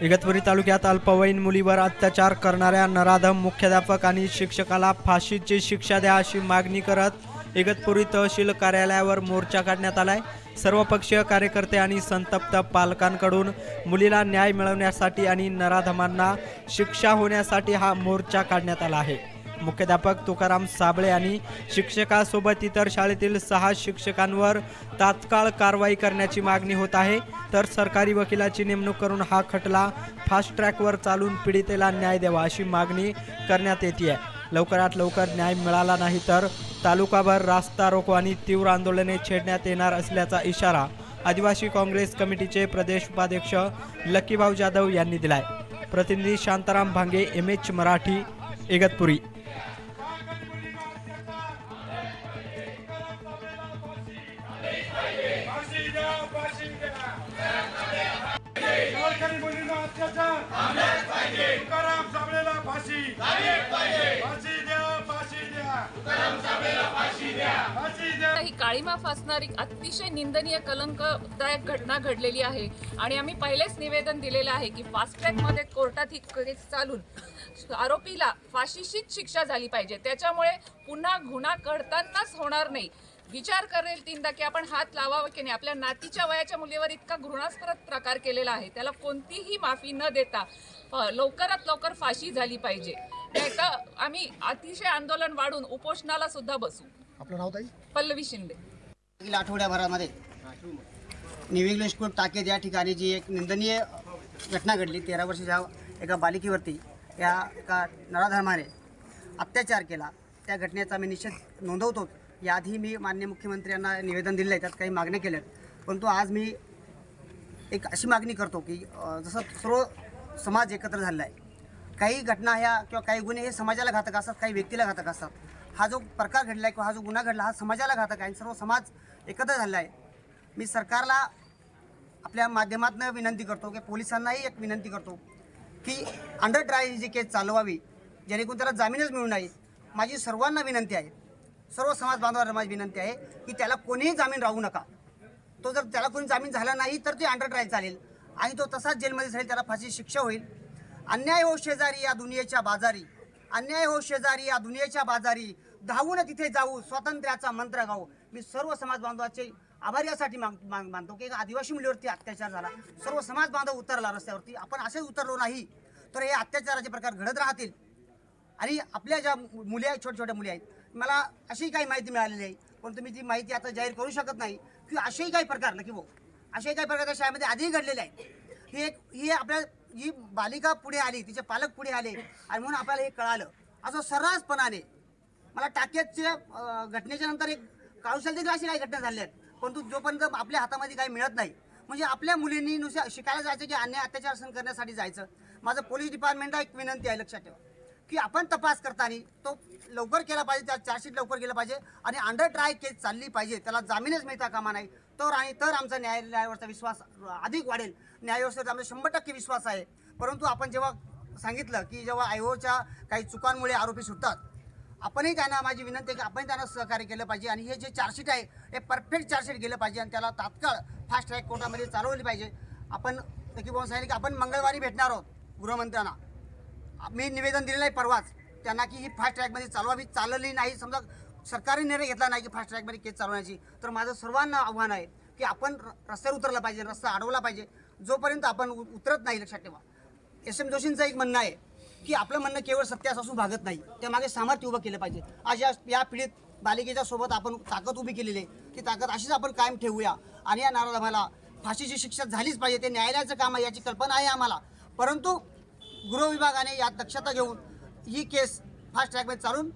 इगतपुरी तालुक्यात अल्पवयीन मुलीवर अत्याचार करणाऱ्या नराधम मुख्याध्यापक आणि शिक्षकाला फाशीची शिक्षा द्या अशी मागणी करत इगतपुरी तहसील कार्यालयावर मोर्चा काढण्यात आलाय. सर्वपक्षीय कार्यकर्ते आणि संतप्त पालकांकडून मुलीला न्याय मिळवण्यासाठी आणि नराधमांना शिक्षा होण्यासाठी हा मोर्चा काढण्यात आला आहे. मुख्याध्यापक तुकाराम साबळे आणि शिक्षकासोबत इतर शाळेतील सहा शिक्षकांवर तात्काळ कारवाई करण्याची मागणी होत आहे. तर सरकारी वकिलाची नेमणूक करून हा खटला फास्ट ट्रॅकवर चालून पीडितेला न्याय द्यावा अशी मागणी करण्यात येते आहे. लवकरात लवकर न्याय मिळाला नाही तर तालुकाभर रास्ता रोको आणि तीव्र आंदोलने छेडण्यात येणार असल्याचा इशारा आदिवासी काँग्रेस कमिटीचे प्रदेश उपाध्यक्ष लकीभाऊ जाधव यांनी दिलाय. प्रतिनिधी शांताराम भांगे एम एच मराठी. इगतपुरी ही काळीमा फासणारी अतिशय निंदनीय कलंकदायक घटना घडलेली आहे. आणि आम्ही पहिलेच निवेदन दिलेलं आहे की फास्ट ट्रॅकमध्ये कोर्टात ही केस चालून आरोपीला फाशीशीच शिक्षा झाली पाहिजे. त्याच्यामुळे पुन्हा गुन्हा घडतानाच होणार नाही. विचार करेल तीनदा की आपण हात लावावा की नाही. आपल्या नातीच्या वयाच्या मुलीवर इतका घृणास्पद प्रकार केलेला आहे. त्याला कोणतीही माफी न देता लवकरात लवकर फाशी झाली पाहिजे. नाही तर आम्ही अतिशय आंदोलन वाढून उपोषणाला सुद्धा बसू. आपलं नाव ताई? पल्लवी शिंदे. मागील आठवड्याभरामध्ये न्यू इंग्लिश स्कूल टाकेद या ठिकाणी जी एक निंदनीय घटना घडली तेरा वर्षाच्या एका बालिकेवरती या एका नराधर्माने अत्याचार केला. त्या घटनेचा मी निषेध नोंदवतो. याआधी मी मान्य मुख्यमंत्र्यांना निवेदन दिलं आहे त्यात काही मागण्या केल्या आहेत. परंतु आज मी एक अशी मागणी करतो की जसं सर्व समाज एकत्र झालेला आहे काही घटना ह्या किंवा काही गुन्हे हे समाजाला घातक असतात काही व्यक्तीला घातक असतात. हा जो प्रकार घडला आहे किंवा हा जो गुन्हा घडला हा समाजाला घातक आहे आणि सर्व समाज एकत्र झालेला आहे. मी सरकारला आपल्या माध्यमातून विनंती करतो की पोलिसांनाही एक विनंती करतो की अंडर ट्रायल ही जी केस चालवावी जेणेकरून त्याला जामीनच मिळू नये माझी सर्वांना विनंती आहे सर्व समाज बांधवांना माझी विनंती आहे की त्याला कोणीही जामीन राहू नका. तो जर त्याला कोणी जामीन झाला नाही तर ते अंडर ट्रायल चालेल आणि तो तसाच जेलमध्ये जाईल त्याला फाशी शिक्षा होईल. अन्याय हो शेजारी या दुनियेच्या बाजारी अन्याय हो शेजारी या दुनियेच्या बाजारी. धावून तिथे जाऊ स्वातंत्र्याचा मंत्र गाऊ. मी सर्व समाज बांधवाचे आभार यासाठी माग मानतो की एक आदिवासी मुलीवरती अत्याचार झाला. सर्व समाज बांधव उतरला रस्त्यावरती. आपण असेच उतरलो नाही तर हे अत्याचाराचे प्रकार घडत राहतील. आणि आपल्या ज्या मुली आहेत छोट्या छोट्या मुली आहेत मला अशी काही माहिती मिळालेली आहे पण तुम्ही ती माहिती आता जाहीर करू शकत नाही की असेही काही प्रकार नक्की भाऊ? असेही काही प्रकार त्या शाळेमध्ये आधीही घडलेले आहेत. ही एक ही आपल्या ही बालिका पुढे आली तिचे पालक पुढे आले आणि म्हणून आपल्याला हे कळालं. असं सर्रासपणाने मला टाक्याच्या घटनेच्या नंतर एक काळुशाल देखील अशी काही घटना झाल्या आहेत. परंतु जोपर्यंत आपल्या हातामध्ये काही मिळत नाही म्हणजे आपल्या मुलींनी नुसत्या शिकायला जायचं की अन्याय अत्याचार सहन करण्यासाठी जायचं. माझं पोलीस डिपार्टमेंटला एक विनंती आहे लक्षात ठेवा. की आपण तपास करताना तो लवकर केला पाहिजे त्या चार्जशीट लवकर केलं पाहिजे आणि अंडर ट्राय केस चालली पाहिजे त्याला जामीनच मिळता कामा नाही. तर आणि तर आमचा न्यायालयावरचा विश्वास अधिक वाढेल. न्यायाव्यवस्थेवर आमचा शंभर टक्के विश्वास आहे. परंतु आपण जेव्हा सांगितलं की जेव्हा आयोच्या काही चुकांमुळे आरोपी सुटतात आपणही त्यांना माझी विनंती आहे की आपण त्यांना सहकार्य केलं पाहिजे आणि हे जे चार्जशीट आहे हे परफेक्ट चार्जशीट गेलं पाहिजे आणि त्याला तात्काळ फास्ट ट्रॅक कोर्टामध्ये चालवली पाहिजे. आपण नक्की बोलून सांगितलं की आपण मंगळवारी भेटणार आहोत गृहमंत्र्यांना. मी निवेदन दिलेलं आहे परवाच. त्यांना की ही फास्ट ट्रॅकमध्ये चालवावी चालली नाही. समजा सरकारी निर्णय घेतला नाही की फास्ट ट्रॅकमध्ये केस चालवण्याची. तर माझं सर्वांना आव्हान आहे की आपण र- रस्त्यावर उतरलं पाहिजे. रस्ता अडवला पाहिजे. जोपर्यंत आपण उ- उतरत नाही लक्षात ठेवा. एस एम जोशींचं एक म्हणणं आहे की आपलं म्हणणं केवळ सत्यास असून भागत नाही. त्यामागे सामर्थ्य उभं केलं पाहिजे. आज या या पिढीत बालिकेच्या सोबत आपण ताकद उभी केलेली आहे. ती ताकद अशीच आपण कायम ठेवूया. आणि या नाराधामाला फाशीची शिक्षा झालीच पाहिजे. ते न्यायालयाचं काम आहे याची कल्पना आहे आम्हाला. परंतु गृह विभागाने यात दक्षता घेऊन ही केस फास्ट ट्रॅकमध्ये चालून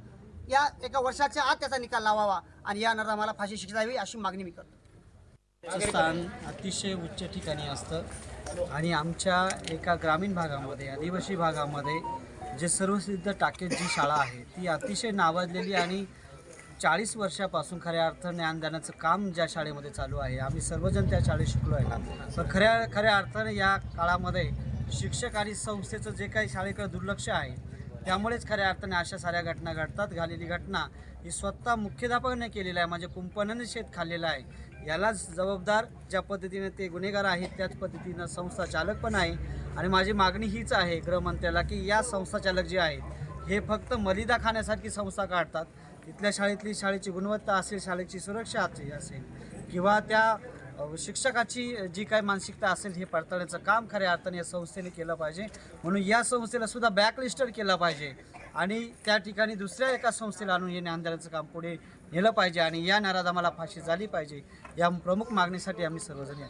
या एका वर्षाच्या आत त्याचा निकाल लावावा आणि या नरामाला फाशी शिक्षा द्यावी अशी मागणी मी करतो. स्थान अतिशय उच्च ठिकाणी असतं आणि आमच्या एका ग्रामीण भागामध्ये आदिवासी भागामध्ये जे सर्वसिद्ध टाकेत जी शाळा आहे ती अतिशय नावाजलेली आणि चाळीस वर्षापासून खऱ्या अर्थ ज्ञानदानाचं काम ज्या शाळेमध्ये चालू आहे. आम्ही सर्वजण त्या शाळेत शिकलो आहे पण खऱ्या खऱ्या अर्थाने या काळामध्ये शिक्षक आणि संस्थेचं जे काही शाळेकडे दुर्लक्ष आहे त्यामुळेच खऱ्या अर्थाने अशा साऱ्या घटना घडतात. झालेली घटना ही स्वतः मुख्याध्यापकाने केलेली आहे म्हणजे कुंपणाने शेत खाल्लेलं आहे. यालाच जबाबदार ज्या पद्धतीने ते गुन्हेगार आहेत त्याच पद्धतीनं संस्था चालक पण आहे. आणि माझी मागणी हीच आहे गृहमंत्र्याला की या संस्था चालक जे आहेत हे फक्त मलिदा खाण्यासारखी संस्था काढतात. तिथल्या शाळेतली शाळेची गुणवत्ता असेल शाळेची सुरक्षा असेल किंवा त्या शिक्षकाची जी काय मानसिकता असेल हे पडताळण्याचं काम खऱ्या अर्थाने या संस्थेने केलं पाहिजे. म्हणून या संस्थेला सुद्धा बॅकलिस्टर केलं पाहिजे. आणि त्या ठिकाणी दुसऱ्या एका संस्थेला आणून हे आंदोलनाचं काम पुढे नेलं पाहिजे. आणि या नराधामाला फाशी झाली पाहिजे. या प्रमुख मागणीसाठी आम्ही सर्वजण या.